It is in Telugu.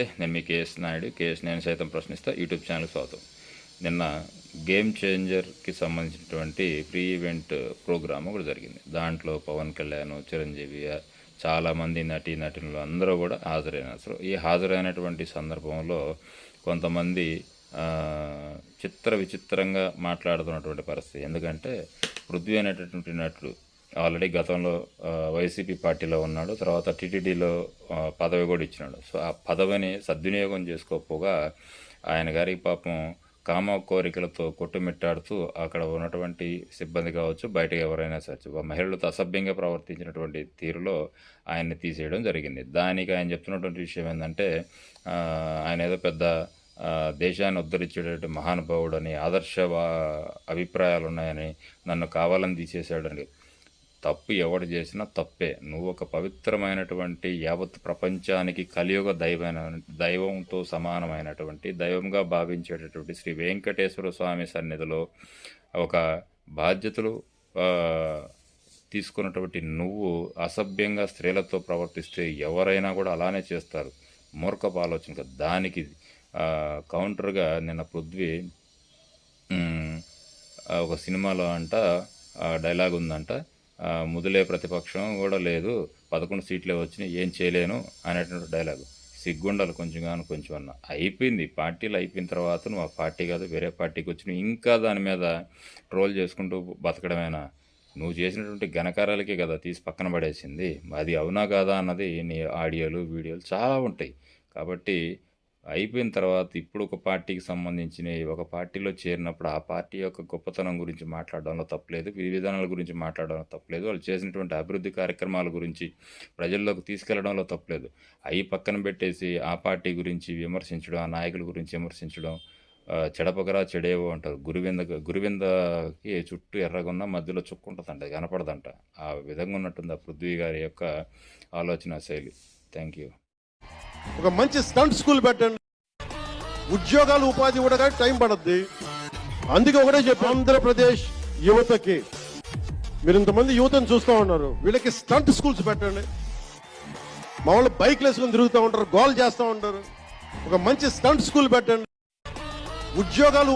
నేను మీ కేఎస్ నాయుడు కేఎస్ నేను సైతం ప్రశ్నిస్తా. యూట్యూబ్ ఛానల్ స్వాగతం. నిన్న గేమ్ చేంజర్కి సంబంధించినటువంటి ప్రీ ఈవెంట్ ప్రోగ్రామ్ ఒకటి జరిగింది. దాంట్లో పవన్ కళ్యాణ్ చిరంజీవి చాలామంది నటీ నటులు అందరూ కూడా హాజరైన అసలు ఈ హాజరైనటువంటి సందర్భంలో కొంతమంది చిత్ర విచిత్రంగా మాట్లాడుతున్నటువంటి పరిస్థితి. ఎందుకంటే పృథ్వీ అనేటటువంటి నటుడు ఆల్రెడీ గతంలో వైసీపీ పార్టీలో ఉన్నాడు. తర్వాత టీటీడీలో పదవి కూడా ఇచ్చినాడు. సో ఆ పదవిని సద్వినియోగం చేసుకోకపోగా ఆయన గారికి పాపం కామ కోరికలతో కొట్టుమిట్టాడుతూ అక్కడ ఉన్నటువంటి సిబ్బంది కావచ్చు బయటకు ఎవరైనా సరే మహిళలతో అసభ్యంగా ప్రవర్తించినటువంటి తీరులో ఆయన్ని తీసేయడం జరిగింది. దానికి ఆయన చెప్తున్నటువంటి విషయం ఏంటంటే ఆయన ఏదో పెద్ద దేశాన్ని ఉద్ధరించేటటువంటి మహానుభావుడు అని ఆదర్శ అభిప్రాయాలు ఉన్నాయని నన్ను కావాలని తీసేశాడని తప్పు ఎవడు చేసినా తప్పే. నువ్వు ఒక పవిత్రమైనటువంటి యావత్ ప్రపంచానికి కలియుగ దైవమైన దైవంతో సమానమైనటువంటి దైవంగా భావించేటటువంటి శ్రీ వెంకటేశ్వర స్వామి సన్నిధిలో ఒక బాధ్యతలు తీసుకున్నటువంటి నువ్వు అసభ్యంగా స్త్రీలతో ప్రవర్తిస్తే ఎవరైనా కూడా అలానే చేస్తారు. మూర్ఖపు ఆలోచన దానికి కౌంటర్గా నిన్న పృథ్వీ ఒక సినిమాలో అంట డైలాగ్ ఉందంట ముదిలే ప్రతిపక్షం కూడా లేదు. పదకొండు సీట్లే వచ్చినాయి ఏం చేయలేను అనేటువంటి డైలాగ్. సిగ్గుండాలి కొంచెం కానీ కొంచెం అన్న. అయిపోయింది పార్టీలు అయిపోయిన తర్వాత నువ్వు ఆ పార్టీ కాదు వేరే పార్టీకి వచ్చి ఇంకా దాని మీద ట్రోల్ చేసుకుంటూ బతకడమేనా? నువ్వు చేసినటువంటి ఘనకారాలకే కదా తీసి పక్కన పడేసింది. అది అవునా కాదా అన్నది నీ ఆడియోలు వీడియోలు చాలా ఉంటాయి. కాబట్టి అయిపోయిన తర్వాత ఇప్పుడు ఒక పార్టీకి సంబంధించిన ఒక పార్టీలో చేరినప్పుడు ఆ పార్టీ యొక్క గొప్పతనం గురించి మాట్లాడడంలో తప్పలేదు. విధి విధానాల గురించి మాట్లాడడంలో తప్పలేదు. వాళ్ళు చేసినటువంటి అభివృద్ధి కార్యక్రమాల గురించి ప్రజల్లోకి తీసుకెళ్ళడంలో తప్పలేదు. అవి పక్కన పెట్టేసి ఆ పార్టీ గురించి విమర్శించడం ఆ నాయకుల గురించి విమర్శించడం చెడపగరా చెడేవో అంటారు. గురువింద గురువిందకి చుట్టూ ఎర్రగున్న మధ్యలో చుక్కుంటుందంట అది కనపడదంట. ఆ విధంగా ఉన్నట్టుంది ఆ పృథ్వీ గారి యొక్క ఆలోచన శైలి. థ్యాంక్ యూ ఒక మంచి స్టంట్ స్కూల్ పెట్టండి. ఉద్యోగాలు ఉపాధి కూడా టైం పడద్ది. అందుకే ఒకటే చెప్పి ఆంధ్రప్రదేశ్ యువతకి. మీరు ఇంతమంది యువతను చూస్తూ ఉన్నారు. వీళ్ళకి స్టంట్ స్కూల్స్ పెట్టండి. మా వాళ్ళు బైక్లు వేసుకొని తిరుగుతూ ఉంటారు గోల్ చేస్తూ ఉంటారు. ఒక మంచి స్టంట్ స్కూల్ పెట్టండి. ఉద్యోగాలు